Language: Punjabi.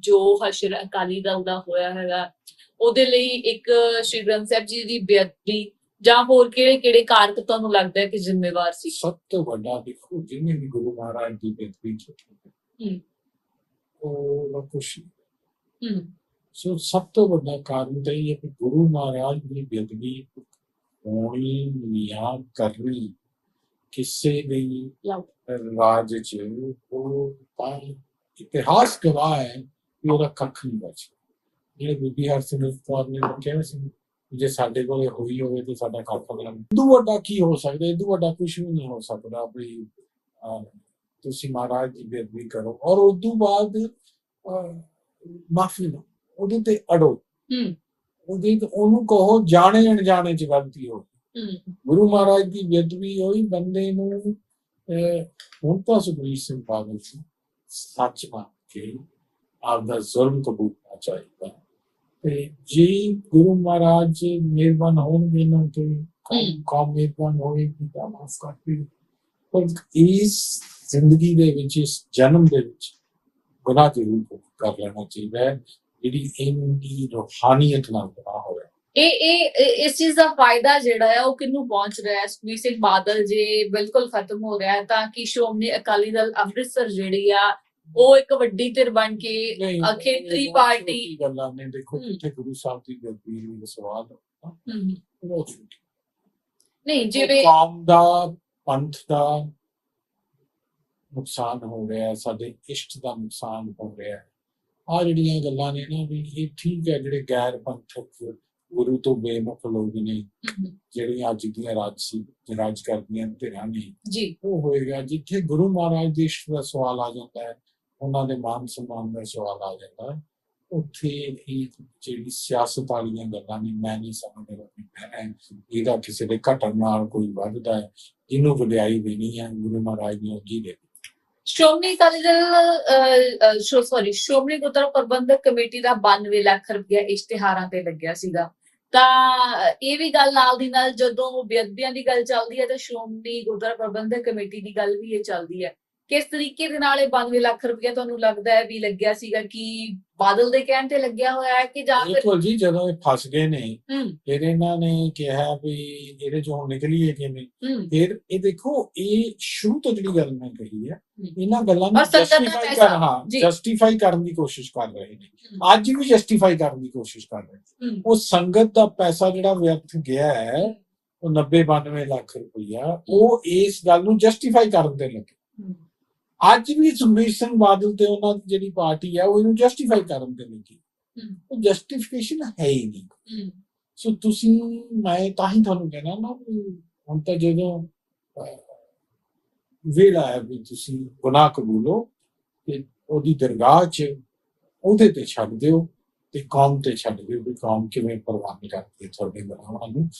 ਜੋ ਹਸ਼ਰ ਅਕਾਲੀ ਦਲ ਦਾ ਹੋਇਆ ਹੈਗਾ ਉਹਦੇ ਲਈ ਇੱਕ ਸ਼੍ਰੀ ਗ੍ਰੰਥ ਸਾਹਿਬ ਜੀ ਦੀ ਬੇਅਦਬੀ ਜਾਂ ਹੋਰ ਕਿਹੜੇ ਕਿਹੜੇ ਕਾਰਕ ਤੁਹਾਨੂੰ ਲੱਗਦਾ ਹੈ ਕਿ ਜ਼ਿੰਮੇਵਾਰ ਸੀ ਸਭ ਤੋਂ ਵੱਡਾ ਦੇਖੋ ਜਿਹਨੇ ਵੀ ਗੁਰੂ ਮਹਾਰਾਜ ਦੀ ਬੇਦਬੀ ਕੀਤੀ ਹੂੰ। ਉਹ ਨਾ ਕੁਛ ਹੂੰ ਸੋ ਸਭ ਤੋਂ ਵੱਡਾ ਕਾਰਨ ਤਾਂ ਇਹ ਹੈ ਕਿ ਗੁਰੂ ਮਹਾਰਾਜ ਦੀ ਬੇਦਬੀ ਹੋਣੀ ਜਾਂ ਕਰਨੀ ਕਿਸੇ ਵੀ। ਰਾਜ ਚ ਉਹ ਇਤਿਹਾਸ ਗਵਾਹ ਹੈ ਕਿ ਉਹਦਾ ਕੱਖ ਨਹੀਂ ਬਚਿਆ ਜਿਹੜੇ ਬੀਬੀ ਹਰਸਿਮਰਤ ਕੌਰ ਨੇ ਕਿਹਾ ਸੀ ਜੇ ਸਾਡੇ ਕੋਲੇ ਹੋਈ ਹੋਵੇ ਤੇ ਸਾਡਾ ਕੱਖ ਅਗਲਾ ਇਦੂ ਵੱਡਾ ਕੀ ਹੋ ਸਕਦਾ? ਇਦੂ ਵੱਡਾ ਕੁਝ ਵੀ ਨਹੀਂ ਹੋ ਸਕਦਾ। ਵੀ ਅਹ, ਤੁਸੀਂ ਮਹਾਰਾਜ ਦੀ ਬੇਦਬੀ ਕਰੋ ਔਰ ਉਦੋਂ ਬਾਅਦ ਮਾਫੀ ਨਾ ਉਹਦੇ ਤੇ ਅੜੋ। ਹੂੰ। ਉਹਦੇ ਤੇ ਉਹਨੂੰ ਕਹੋ ਜਾਣੇ ਅਣਜਾਣੇ ਚ ਗਲਤੀ ਹੋ ਗੁਰੂ ਮਹਾਰਾਜ ਦੀ ਬੇਦਬੀ ਹੋਈ ਬੰਦੇ ਨੂੰ ਹੁਣ ਤਾਂ ਸੁਖਬੀਰ ਸਿੰਘ ਬਾਦਲ ਸੀ। ਸੱਚ ਮੰਨ ਕੇ ਆਪਦਾ ਜ਼ੁਲਮ ਕਬੂਲਣਾ ਚਾਹੀਦਾ। ਤੇ ਜੇ ਗੁਰੂ ਮਹਾਰਾਜ ਮਿਹਰਬਾਨ ਹੋਣਗੇ ਨਾ ਤੇ ਕੌਮ ਮਿਹਰਬਾਨ ਹੋਏਗੀ ਤਾਂ ਮਾਫ ਕਰਦੀ ਪਰ ਇਸ ਜ਼ਿੰਦਗੀ ਦੇ ਵਿੱਚ ਇਸ ਜਨਮ ਦੇ ਵਿੱਚ ਗੁਨਾਹ ਜ਼ਰੂਰ ਕਰ ਲੈਣਾ ਚਾਹੀਦਾ ਹੈ ਜਿਹੜੀ ਇੰਨੀ ਰੂਹਾਨੀਅਤ ਨਾਲ ਗੁਨਾਹ ਹੋਇਆ। ਇਹ ਇਹ ਇਹ- ਇਸ ਚੀਜ਼ ਦਾ ਫਾਇਦਾ ਜਿਹੜਾ ਹੈ ਉਹ ਕਿੰਨੂੰ ਪਹੁੰਚ ਰਿਹਾ ਹੈ? ਸੁਖਬੀਰ ਸਿੰਘ ਬਾਦਲ ਜੇ ਬਿਲਕੁਲ ਖਤਮ ਹੋ ਰਿਹਾ ਹੈ ਤਾਂ ਕਿ ਸ਼੍ਰੋਮਣੀ ਅਕਾਲੀ ਦਲ ਅੰਮ੍ਰਿਤਸਰ ਜਿਹੜੀ ਆ ਉਹ ਇੱਕ ਵੱਡੀ ਧਿਰ ਬਣ ਕੇ ਨਹੀਂ, ਪਾਰਟੀ ਛੋਟੀ ਗੱਲਾਂ ਨੇ ਦੇਖੋ ਹਮ। ਕਿੱਥੇ ਗੁਰੂ ਸਾਹਿਬ ਦੀ ਬੇਦਬੀ ਦਾ ਸਵਾਲ ਹੈ ਹੂੰ, ਉਹ ਛੋਟੀ। ਨਹੀਂ ਜਿਵੇਂ ਕੌਮ ਦਾ ਪੰਥ ਦਾ ਨੁਕਸਾਨ ਹੋ ਰਿਹਾ ਹੈ ਸਾਡੇ ਇਸ਼ਟ ਦਾ ਨੁਕਸਾਨ ਹੋ ਰਿਹਾ ਹੈ। ਆ ਜਿਹੜੀਆਂ ਗੱਲਾਂ ਨੇ ਨਾ ਵੀ ਇਹ ਠੀਕ ਹੈ ਜਿਹੜੇ ਗੈਰ ਪੰਥਕ ਗੁਰੂ ਤੋਂ ਬੇਮੁਖ ਲੋਕ ਨੇ ਹੂੰ, ਜਿਹੜੀਆਂ ਅੱਜ ਦੀਆਂ ਰਾਜਸੀ ਰਾਜ ਕਰਦੀਆਂ ਧਿਰਾਂ ਨੇ ਜੀ। ਉਹ ਹੋਏਗਾ। ਜਿੱਥੇ ਗੁਰੂ ਮਹਾਰਾਜ ਦੇ ਇਸ਼ਟ ਦਾ ਸਵਾਲ ਆ ਜਾਂਦਾ ਹੈ ਉਹਨਾਂ ਦੇ ਮਾਨ ਸਨਮਾਨ ਦਾ ਸਵਾਲ ਆ ਜਾਂਦਾ। ਹੈ ਉੱਥੇ ਇਹ ਜਿਹੜੀ ਸਿਆਸਤ ਵਾਲੀਆਂ ਗੱਲਾਂ ਨੇ, ਮੈਂ ਨਹੀਂ ਸਮਝਦਾ ਕਿ ਇਹਦਾ ਕਿਸੇ ਦੇ ਘਟਨ ਨਾਲ ਕੋਈ ਵੱਧਦਾ ਹੈ, ਜਿਹਨੂੰ ਵਡਿਆਈ ਦੇਣੀ ਹੈ, ਗੁਰੂ ਮਹਾਰਾਜ ਨੇ ਉਹ ਦੇ ਸ਼੍ਰੋਮਣੀ ਅਕਾਲੀ ਦਲ ਸੌਰੀ ਸ਼੍ਰੋਮਣੀ ਗੁਰਦੁਆਰਾ ਪ੍ਰਬੰਧਕ ਕਮੇਟੀ ਦਾ 92 ਲੱਖ ਰੁਪਇਆ ਇਸ਼ਤਿਹਾਰਾਂ ਤੇ ਲੱਗਿਆ ਸੀਗਾ। ਤਾਂ ਇਹ ਵੀ ਗੱਲ ਨਾਲ ਦੀ ਨਾਲ ਜਦੋਂ ਬੇਅਦਬੀਆਂ ਦੀ ਗੱਲ ਚੱਲਦੀ ਹੈ, ਤਾਂ ਸ਼੍ਰੋਮਣੀ ਗੁਰਦੁਆਰਾ ਪ੍ਰਬੰਧਕ ਕਮੇਟੀ ਦੀ ਗੱਲ ਵੀ ਇਹ ਚੱਲਦੀ ਹੈ। ਕਿਸ ਤਰੀਕੇ ਦੇ ਨਾਲ ਇਹ 92 ਲੱਖ ਰੁਪਇਆ ਤੁਹਾਨੂੰ ਲੱਗਦਾ ਹੈ ਵੀ ਲੱਗਿਆ ਸੀਗਾ ਕਿ ਬਾਦਲ ਦੇ ਕਹਿਣ ਤੇ ਲੱਗਿਆ ਹੋਇਆ ਹੈ ਕਿ ਜਾਂ ਫਿਰ ਬਿਲਕੁਲ ਜੀ ਜਦੋਂ ਇਹ ਫਸ ਗਏ ਨੇ ਫਿਰ ਇਹਨਾਂ ਨੇ ਕਿਹਾ ਵੀ ਇਹਦੇ ਚੋਂ ਨਿਕਲੀਏ ਕਿਵੇਂ? ਫਿਰ ਇਹ ਦੇਖੋ ਇਹ ਸ਼ੁਰੂ ਤੋਂ ਜਿਹੜੀ ਗੱਲ ਮੈਂ ਕਹੀ ਹੈ। ਇਹਨਾਂ ਗੱਲਾਂ ਨੂੰ ਜਸਟੀਫਾਈ ਕਰ ਹਾਂ। ਜਸਟੀਫਾਈ ਕਰਨ ਦੀ ਕੋਸ਼ਿਸ਼ ਕਰ ਰਹੇ ਨੇ। ਅੱਜ ਵੀ ਜਸਟੀਫਾਈ ਕਰਨ ਦੀ ਕੋਸ਼ਿਸ਼ ਕਰ ਰਹੇ ਉਹ ਸੰਗਤ ਦਾ ਪੈਸਾ ਜਿਹੜਾ ਵਿਅਰਥ ਗਿਆ ਹੈ ਉਹ 90 92 ਲੱਖ ਰੁਪਈਆ ਉਹ ਇਸ ਗੱਲ ਨੂੰ ਜਸਟੀਫਾਈ ਕਰਨ ਦੇ ਲੱਗੇ। ਅੱਜ ਵੀ ਸੁਖਬੀਰ ਸਿੰਘ ਬਾਦਲ ਤੇ ਉਹਨਾਂ ਦੀ ਜਿਹੜੀ ਪਾਰਟੀ ਹੈ ਉਹ ਇਹਨੂੰ ਜਸਟੀਫਾਈ ਕਰਨ ਦੇ ਲੱਗੀ ਉਹ ਜਸਟੀਫਿਕੇਸ਼ਨ ਹੈ ਹੀ ਨਹੀਂ। ਸੋ ਤੁਸੀਂ ਮੈਂ ਤਾਂ ਹੀ ਤੁਹਾਨੂੰ ਕਹਿਣਾ ਨਾ ਹੁਣ ਤਾਂ ਜਦੋਂ ਵੇਲਾ ਹੈ ਵੀ ਤੁਸੀਂ ਗੁਨਾਹ ਕਬੂਲੋ ਤੇ ਉਹਦੀ ਦਰਗਾਹ 'ਚ ਉਹਦੇ ਤੇ ਛੱਡ ਦਿਓ ਤੇ ਕੌਮ ਤੇ ਛੱਡ ਦਿਓ ਵੀ ਕੌਮ ਕਿਵੇਂ ਪ੍ਰਵਾਨ ਕਰਦੀ ਹੈ ਤੁਹਾਡੇ ਗੁਨਾਹਾਂ ਨੂੰ।